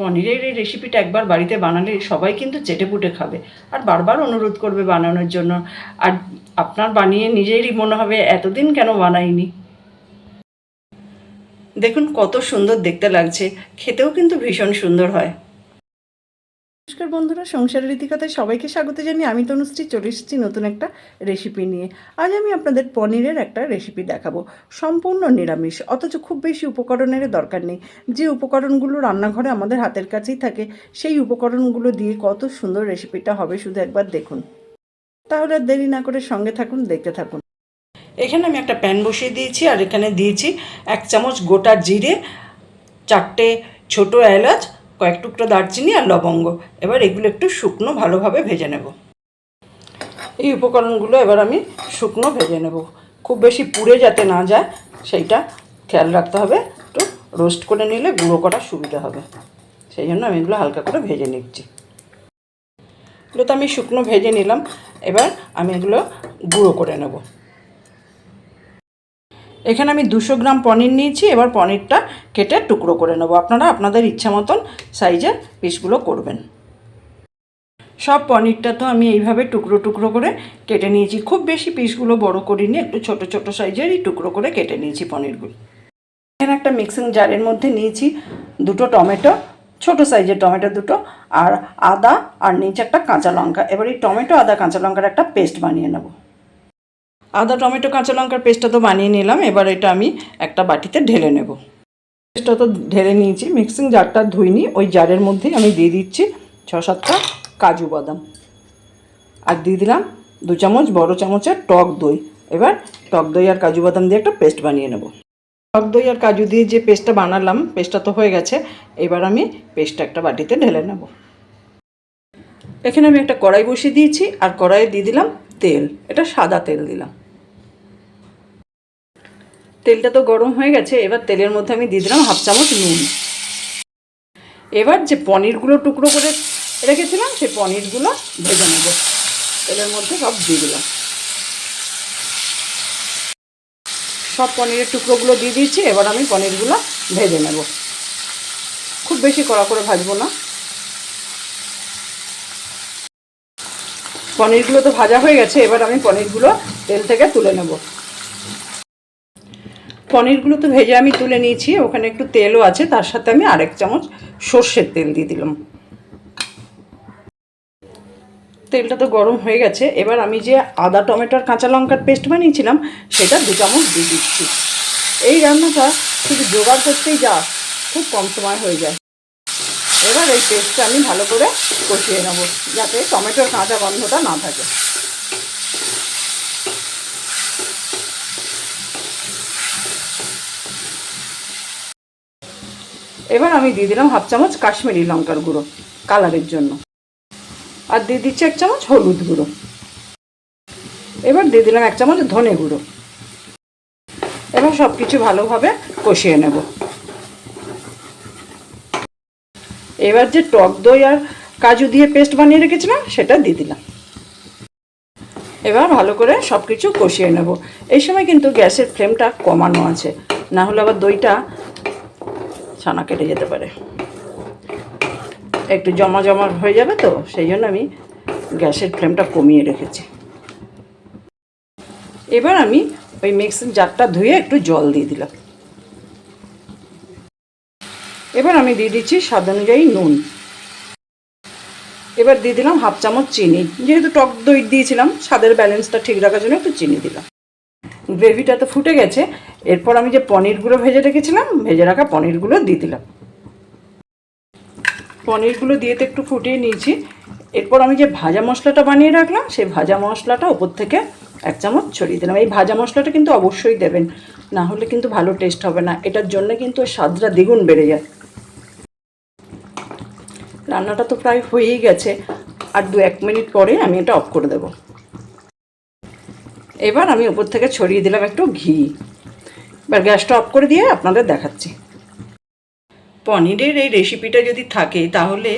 পনিরের এই রেসিপিটা একবার বাড়িতে বানালে সবাই কিন্তু চেটেপুটে খাবে। আর বারবার অনুরোধ করবে বানানোর জন্য। আর আপনার বানিয়ে নিজেরই মনে হবে, এতদিন কেন বানাইনি? দেখুন কত সুন্দর দেখতে লাগছে। খেতেও কিন্তু ভীষণ সুন্দর হয়। নমস্কার বন্ধুরা সংসারের ইতিকাতে সবাইকে স্বাগত জানিয়ে আমি তনুশ্রী চলে এসেছি নতুন একটা রেসিপি নিয়ে। আজ আমি আপনাদের পনিরের একটা রেসিপি দেখাবো। সম্পূর্ণ নিরামিষ, অথচ খুব বেশি উপকরণের দরকার নেই। যে উপকরণগুলো রান্নাঘরে আমাদের হাতের কাছেই থাকে, সেই উপকরণগুলো দিয়ে কত সুন্দর রেসিপিটা হবে শুধু একবার দেখুন। তাহলে দেরি না করে সঙ্গে থাকুন, দেখতে থাকুন। এখানে আমি একটা প্যান বসিয়ে দিয়েছি, আর এখানে দিয়েছি এক চামচ গোটা জিরে, চারটে ছোট এলাচ কয়েক টুকরো দারচিনি আর লবঙ্গ। এবার এগুলো একটু শুকনো ভালোভাবে ভেজে নেব। এই উপকরণগুলো এবার আমি শুকনো ভেজে নেব। খুব বেশি পুড়ে যাতে না যায়, সেইটা খেয়াল রাখতে হবে। একটু রোস্ট করে নিলে গুঁড়ো করা সুবিধা হবে। সেই জন্য আমি এগুলো হালকা করে ভেজে নিচ্ছি। এগুলো তো আমি শুকনো ভেজে নিলাম। এবার আমি এগুলো গুঁড়ো করে নেব। এখানে আমি দুশো গ্রাম পনির নিয়েছি, এবার পনিরটা কেটে টুকরো করে নেব। আপনারা আপনাদের ইচ্ছা মতন সাইজের পিসগুলো করবেন। সব পনিরটা তো আমি এইভাবে টুকরো টুকরো করে কেটে নিয়েছি। খুব বেশি পিসগুলো বড় করিনি, একটু ছোট ছোট সাইজেরই টুকরো করে কেটে নিয়েছি পনিরগুলো। এখানে একটা মিক্সিং জারের মধ্যে নিয়েছি দুটো টমেটো, ছোট সাইজের টমেটো দুটো, আর আদা, আর নিচে একটা কাঁচা লঙ্কা। এবার এই টমেটো, আদা, কাঁচা লঙ্কার একটা পেস্ট বানিয়ে নেব। আদা, টমেটো, কাঁচা লঙ্কার পেস্টটা তো বানিয়ে নিলাম, এবার এটা আমি একটা বাটিতে ঢেলে নেব। পেস্টটা তো ঢেলে নিয়েছি, মিক্সিং জারটা ধুইনি, ওই জারের মধ্যেই আমি দিয়ে দিচ্ছি ছ সাতটা কাজু বাদাম। আর দিয়ে দিলাম দু চামচ বড় চামচের টক দই। এবার টক দই আর কাজু বাদাম দিয়ে একটা পেস্ট বানিয়ে নেব। টক দই আর কাজু দিয়ে যে পেস্টটা বানালাম, পেস্টটা তো হয়ে গেছে, এবার আমি পেস্টটা একটা বাটিতে ঢেলে নেব। এখানে আমি একটা কড়াই বসিয়ে দিয়েছি, আর কড়াইয়ে দিয়ে দিলাম তেল, এটা সাদা তেল দিলাম। তেলটা তো গরম হয়ে গেছে, এবার তেলের মধ্যে আমি দিয়ে দিলাম হাফ চামচ নুন। এবার যে পনিরগুলো টুকরো করে রেখেছিলাম, সেই পনিরগুলো ভেজে নেব। তেলের মধ্যে সব দিয়ে দিলাম। সব পনিরের টুকরোগুলো দিয়ে দিয়েছি, এবার আমি পনিরগুলো ভেজে নেব। খুব বেশি কড়া করে ভাজবো না। পনিরগুলো তো ভাজা হয়ে গেছে, এবার আমি পনিরগুলো তেল থেকে তুলে নেব। পনিরগুলো তো ভেজে আমি তুলে নিয়েছি, ওখানে একটু তেলও আছে, তার সাথে আমি আরেক চামচ সর্ষের তেল দিয়ে দিলাম। তেলটা তো গরম হয়ে গেছে, এবার আমি যে আদা, টমেটোর কাঁচা লঙ্কার পেস্ট বানিয়েছিলাম, সেটা দু চামচ দিয়ে দিচ্ছি। এই রান্নাটা শুধু জোগাড় করতেই যা, খুব কম সময় হয়ে যায়। এবার এই পেস্টটা আমি ভালো করে কষিয়ে নেব, যাতে টমেটোর কাঁচা গন্ধটা না থাকে। এবার আমি দিয়ে দিলাম হাফ চামচ কাশ্মীরি লঙ্কার গুঁড়ো, কালারের জন্য। আর দিয়ে দিচ্ছি এক চামচ হলুদ গুঁড়ো। এবার দিয়ে দিলাম এক চামচ ধনে গুঁড়ো। এবার সব কিছু ভালোভাবে কষিয়ে নেব। এবার যে টক দই আর কাজু দিয়ে পেস্ট বানিয়ে রেখেছিলাম, সেটা দিয়ে দিলাম। এবার ভালো করে সব কিছু কষিয়ে নেব। এই সময় কিন্তু গ্যাসের ফ্লেমটা কমানো আছে, না হলে আবার দইটা ছানা কেটে যেতে পারে। একটু জমা জমা হয়ে যাবে তো, সেই জন্য আমি গ্যাসের ফ্লেমটা কমিয়ে রেখেছি। এবার আমি ওই মিক্সিং জারটা ধুয়ে একটু জল দিয়ে দিলাম। এবার আমি দিয়ে দিচ্ছি স্বাদ অনুযায়ী নুন। এবার দিয়ে দিলাম হাফ চামচ চিনি। যেহেতু টক দই দিয়েছিলাম, স্বাদের ব্যালেন্সটা ঠিক রাখার জন্য একটু চিনি দিলাম। গ্রেভিটা তো ফুটে গেছে এরপর আমি যে পনিরগুলো ভেজে রেখেছিলাম, ভেজে রাখা পনিরগুলো দিয়ে দিলাম। পনিরগুলো দিয়ে তো একটু ফুটিয়ে নিয়েছি। এরপর আমি যে ভাজা মশলাটা বানিয়ে রাখলাম, সেই ভাজা মশলাটা ওপর থেকে এক চামচ ছড়িয়ে দিলাম। এই ভাজা মশলাটা কিন্তু অবশ্যই দেবেন, না হলে কিন্তু ভালো টেস্ট হবে না। এটার জন্য কিন্তু স্বাদটা দ্বিগুণ বেড়ে যায়। রান্নাটা তো প্রায় হয়েই গেছে। আর দু এক মিনিট পরে আমি এটা অফ করে দেব। এবার আমি উপর থেকে ছড়িয়ে দিলাম একটু ঘি। এবার গ্যাসটা অফ করে দিয়ে আপনাদের দেখাচ্ছি। পনিরের এই রেসিপিটা যদি থাকে, তাহলে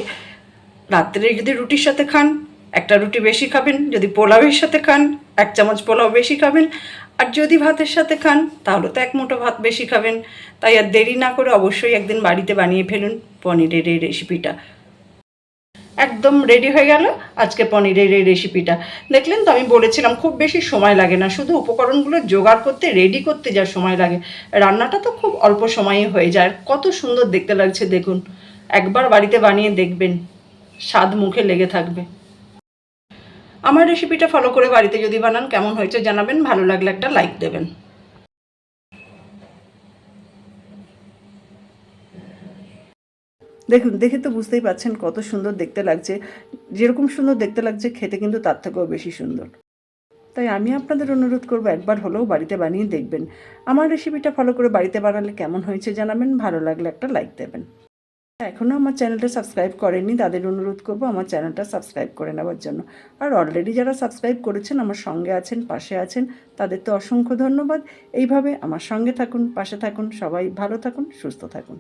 রাত্রে যদি রুটির সাথে খান, একটা রুটি বেশি খাবেন, যদি পোলাওয়ের সাথে খান, এক চামচ পোলাও বেশি খাবেন, আর যদি ভাতের সাথে খান, তাহলে তো এক মুঠো ভাত বেশি খাবেন। তাই আর দেরি না করে অবশ্যই একদিন বাড়িতে বানিয়ে ফেলুন পনিরের এই রেসিপিটা একদম রেডি হয়ে গেল। আজকে পনিরের এই রেসিপিটা দেখলেন তো, আমি বলেছিলাম, খুব বেশি সময় লাগে না। শুধু উপকরণগুলো জোগাড় করতে রেডি করতে যা সময় লাগে। রান্নাটা তো খুব অল্প সময়ে হয়ে যায়। কত সুন্দর দেখতে লাগছে, দেখুন। একবার বাড়িতে বানিয়ে দেখবেন। স্বাদ মুখে লেগে থাকবে। আমার রেসিপিটা ফলো করে বাড়িতে যদি বানান, কেমন হয়েছে জানাবেন। ভালো লাগলে একটা লাইক দেবেন। দেখুন, দেখে তো বুঝতেই পাচ্ছেন কত সুন্দর দেখতে লাগছে। যেরকম সুন্দর দেখতে লাগছে, খেতে কিন্তু তার থেকেও বেশি সুন্দর। তাই আমি আপনাদের অনুরোধ করব, একবার হলেও বাড়িতে বানিয়ে দেখবেন। আমার রেসিপিটা ফলো করে বাড়িতে বানালে কেমন হয়েছে জানাবেন, ভালো লাগলে একটা লাইক দেবেন। এখনও আমার চ্যানেলটা সাবস্ক্রাইব করেনি তাদের অনুরোধ করব আমার চ্যানেলটা সাবস্ক্রাইব করে নেওয়ার জন্য। আর অলরেডি যারা সাবস্ক্রাইব করেছেন, আমার সঙ্গে আছেন, পাশে আছেন, তাদের তো অসংখ্য ধন্যবাদ। এইভাবে আমার সঙ্গে থাকুন, পাশে থাকুন, সবাই ভালো থাকুন, সুস্থ থাকুন।